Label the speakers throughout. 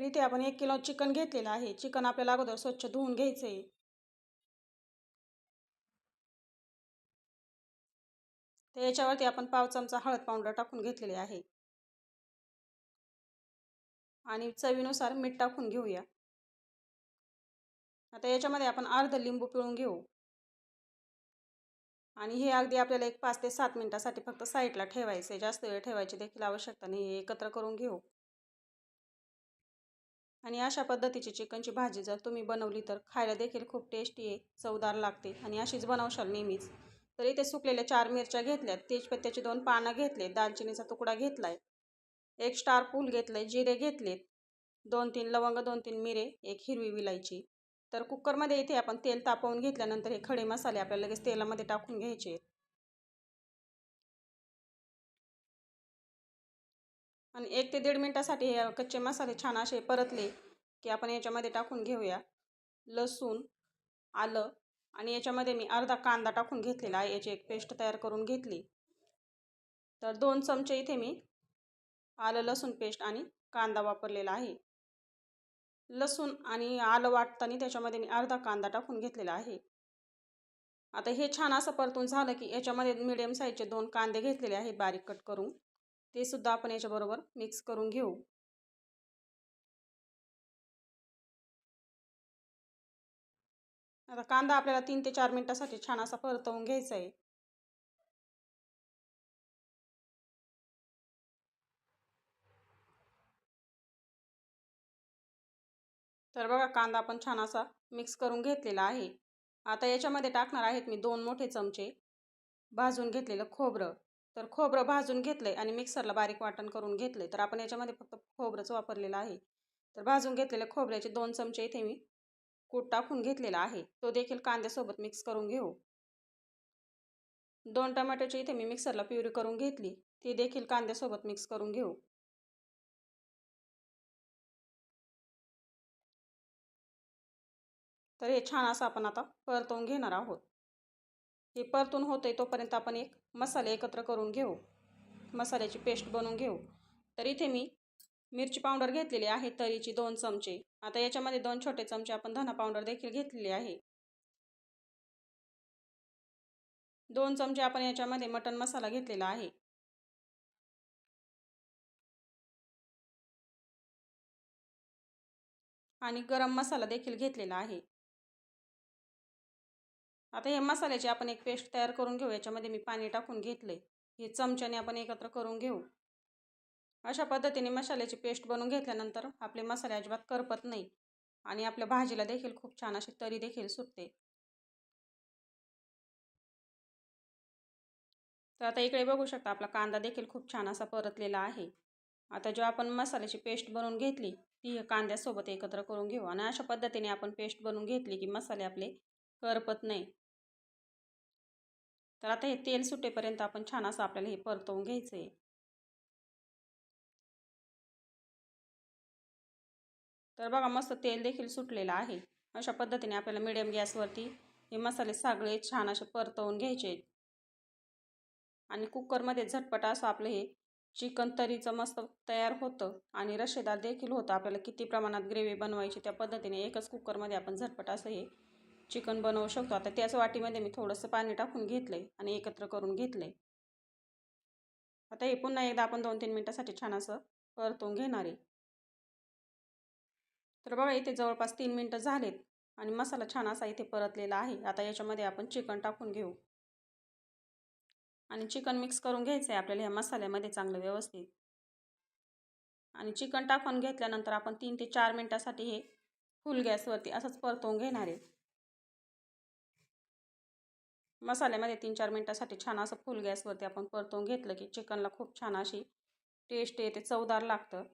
Speaker 1: तर इथे आपण एक किलो चिकन घेतलेलं आहे. चिकन आपल्याला अगोदर स्वच्छ धुवून घ्यायचं आहे तर याच्यावरती आपण पाव चमचा हळद पावडर टाकून घेतलेली आहे. आणि चवीनुसार मीठ टाकून घेऊया. आता याच्यामध्ये आपण अर्ध लिंबू पिळून घेऊ. आणि हे अगदी आपल्याला एक पाच ते सात मिनटासाठी फक्त साईडला ठेवायचे जास्त वेळ ठेवायची देखील आवश्यकता नाही हे एकत्र करून घेऊ. आणि अशा पद्धतीची चिकनची भाजी जर तुम्ही बनवली तर खायला देखील खूप टेस्टी आहे चवदार लागते आणि अशीच बनवशाल नेहमीच. तर इथे सुकलेल्या चार मिरच्या घेतल्यात तेजपत्त्याची दोन पानं घेतले दालचिनीचा तुकडा घेतलाय एक स्टार फूल घेतलंय जिरे घेतलेत दोन तीन लवंग दोन तीन मिरे एक हिरवी विलायची. तर कुकरमध्ये इथे आपण तेल तापवून घेतल्यानंतर हे खडे मसाले आपल्याला लगेच तेलामध्ये टाकून घ्यायचे आणि एक ते दीड मिनटासाठी हे कच्चे मसाले छान असे परतले की आपण याच्यामध्ये टाकून घेऊया. लसूण आलं आणि याच्यामध्ये मी अर्धा कांदा टाकून घेतलेला आहे. याची एक पेस्ट तयार करून घेतली. तर दोन चमचे इथे मी आलं लसूण पेस्ट आणि कांदा वापरलेला आहे. लसूण आणि आलं वाटताना त्याच्यामध्ये मी अर्धा कांदा टाकून घेतलेला आहे. आता हे छान असं परतून झालं की याच्यामध्ये मिडियम साईजचे दोन कांदे घेतलेले आहे बारीक कट करून. ते सुद्धा आपण याच्याबरोबर मिक्स करून घेऊ. आता कांदा आपल्याला तीन ते चार मिनटासाठी छान असा परतवून घ्यायचा आहे. तर बघा कांदा आपण छान असा मिक्स करून घेतलेला आहे. आता याच्यामध्ये टाकणार आहेत मी दोन मोठे चमचे भाजून घेतलेलं खोबरं. तर खोबरं भाजून घेतलं आहे आणि मिक्सरला बारीक वाटण करून घेतलं तर आपण याच्यामध्ये फक्त खोबरंच वापरलेलं आहे. तर भाजून घेतलेले खोबऱ्याचे दोन चमचे इथे मी कूट टाकून घेतलेला आहे. तो देखील कांद्यासोबत मिक्स करून घेऊ. दोन टमॅटोची इथे मी मिक्सरला प्युरी करून घेतली. ती देखील कांद्यासोबत मिक्स करून घेऊ. तर हे छान असं आपण आता परतवून घेणार आहोत. हे परतून होतं तोपर्यंत आपण एक मसाले एकत्र करून घेऊ. मसाल्याची पेस्ट बनवून घेऊ. तर इथे मी मिरची पावडर घेतलेली आहे तरीची दोन चमचे. आता याच्यामध्ये दोन छोटे चमचे आपण धना पावडर देखील घेतलेली आहे. दोन चमचे आपण याच्यामध्ये मटन मसाला घेतलेला आहे. आणि गरम मसाला देखील घेतलेला आहे. आता हे मसाल्याची आपण एक पेस्ट तयार करून घेऊ. याच्यामध्ये मी पाणी टाकून घेतले हे चमच्याने आपण एकत्र करून घेऊ. अशा पद्धतीने मसाल्याची पेस्ट बनवून घेतल्यानंतर आपले मसाले अजिबात करपत नाही. आणि आपल्या भाजीला देखील खूप छान अशी तरी देखील सुटते. तर आता इकडे बघू शकता आपला कांदा देखील खूप छान असा परतलेला आहे. आता जेव्हा आपण मसाल्याची पेस्ट बनवून घेतली ती कांद्यासोबत एकत्र करून घेऊ. आणि अशा पद्धतीने आपण पेस्ट बनवून घेतली की मसाले आपले करपत नाही. तर आता हे तेल सुटेपर्यंत आपण छान असं आपल्याला हे परतवून घ्यायचं आहे. तर बघा मस्त तेल देखील सुटलेलं आहे. अशा पद्धतीने आपल्याला मिडियम गॅसवरती हे मसाले सगळे छान असे परतवून घ्यायचे आणि कुकरमध्ये झटपट असं आपलं हे चिकन तरीचं मस्त तयार होतं आणि रशेदार देखील होतं. आपल्याला किती प्रमाणात ग्रेव्ही बनवायची त्या पद्धतीने एकच कुकरमध्ये आपण झटपट असं हे चिकन बनवू शकतो. आता त्याच वाटीमध्ये मी थोडंसं पाणी टाकून घेतलं आहे आणि एकत्र करून घेतलं आहे आता हे पुन्हा एकदा आपण दोन तीन मिनटासाठी छान असं परतून घेणार आहे. तर बघा इथे जवळपास तीन मिनटं झालेत आणि मसाला छान असा इथे परतलेला आहे. आता याच्यामध्ये आपण चिकन टाकून घेऊ. आणि चिकन मिक्स करून घ्यायचं आहे आपल्याला ह्या मसाल्यामध्ये चांगलं व्यवस्थित. आणि चिकन टाकून घेतल्यानंतर आपण तीन ते चार मिनटासाठी हे फुल गॅसवरती असंच परतवून घेणार आहे. मसाल्यामध्ये तीन चार मिनटासाठी छान असं फुल गॅसवरती आपण परतवून घेतलं की चिकनला खूप छान अशी टेस्ट येते चवदार लागतं.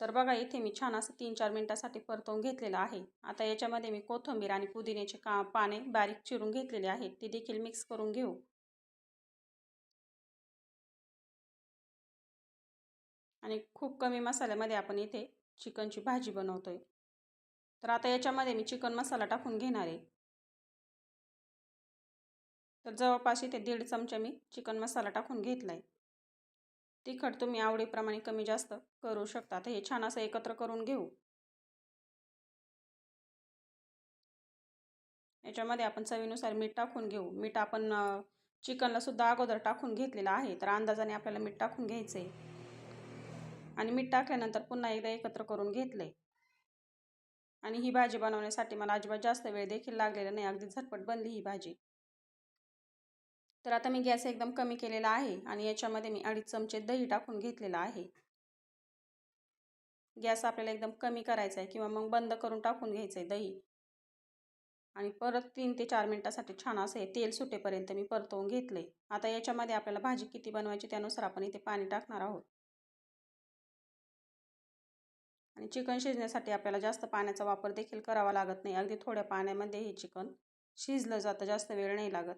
Speaker 1: तर बघा इथे मी छान असं तीन चार मिनटासाठी परतवून घेतलेलं आहे. आता याच्यामध्ये मी कोथिंबीर आणि पुदिन्याचे का पाने बारीक चिरून घेतलेले आहेत. ते देखील मिक्स करून घेऊ. आणि खूप कमी मसाल्यामध्ये आपण इथे चिकनची भाजी बनवतोय. तर आता याच्यामध्ये मी चिकन मसाला टाकून घेणार आहे. तर जवळपास इथे दीड चमचा मी चिकन मसाला टाकून घेतला आहे तिखट तुम्ही आवडीप्रमाणे कमी जास्त करू शकता. तर हे छान असं एकत्र करून घेऊ. याच्यामध्ये आपण चवीनुसार मीठ टाकून घेऊ. मीठ आपण चिकनला सुद्धा अगोदर टाकून घेतलेलं आहे. तर अंदाजाने आपल्याला मीठ टाकून घ्यायचं आहे आणि मीठ टाकल्यानंतर पुन्हा एकदा एकत्र करून घेतलं आहे आणि ही भाजी बनवण्यासाठी मला अजिबात जास्त वेळ देखील लागलेला नाही. अगदी झटपट बनली ही भाजी. तर आता मी गॅस एकदम कमी केलेला आहे आणि याच्यामध्ये मी अडीच चमचे दही टाकून घेतलेला आहे. गॅस आपल्याला एकदम कमी करायचा आहे किंवा मग बंद करून टाकून घ्यायचं आहे दही. आणि परत तीन ते चार मिनटासाठी छान असं हे तेल सुटेपर्यंत मी परतवून घेतले आता याच्यामध्ये आपल्याला भाजी किती बनवायची त्यानुसार आपण इथे पाणी टाकणार आहोत. आणि चिकन शिजण्यासाठी आपल्याला जास्त पाण्याचा वापर देखील करावा लागत नाही. अगदी थोड्या पाण्यामध्ये हे चिकन शिजलं जातं जास्त वेळ नाही लागत.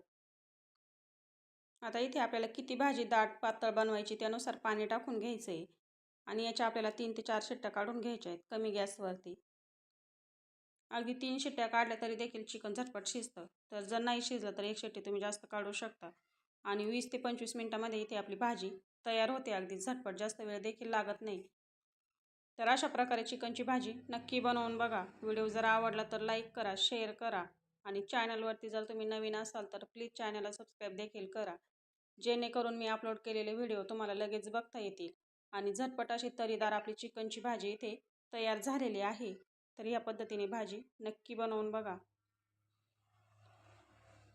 Speaker 1: आता इथे आपल्याला किती भाजी दाट पातळ बनवायची त्यानुसार पाणी टाकून घ्यायचं आहे आणि याच्या आपल्याला तीन ते चार शिट्ट्या काढून घ्यायच्या आहेत कमी गॅसवरती. अगदी तीन शिट्ट्या काढल्या तरी देखील चिकन झटपट शिजतं. तर जर नाही शिजलं तर एक शिट्टी तुम्ही जास्त काढू शकता. आणि वीस ते पंचवीस मिनटामध्ये इथे आपली भाजी तयार होते. अगदी झटपट जास्त वेळ देखील लागत नाही. तर अशा प्रकारे चिकनची भाजी नक्की बनवून बघा. व्हिडिओ जर आवडला तर लाईक करा शेअर करा. आणि चॅनलवरती जर तुम्ही नवीन असाल तर प्लीज चॅनलला सबस्क्राईब देखील करा. जेणेकरून मी अपलोड केलेले व्हिडिओ तुम्हाला लगेच बघता येतील. आणि झटपट अशी तरीदार आपली चिकनची भाजी इथे तयार झालेली आहे. तर या पद्धतीने भाजी नक्की बनवून बघा.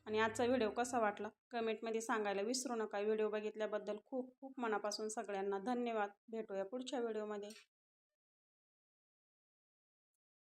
Speaker 1: आणि आजचा व्हिडिओ कसा वाटला? कमेंटमध्ये सांगायला विसरू नका. व्हिडिओ बघितल्याबद्दल खूप खूप मनापासून सगळ्यांना धन्यवाद. भेटूया पुढच्या व्हिडिओमध्ये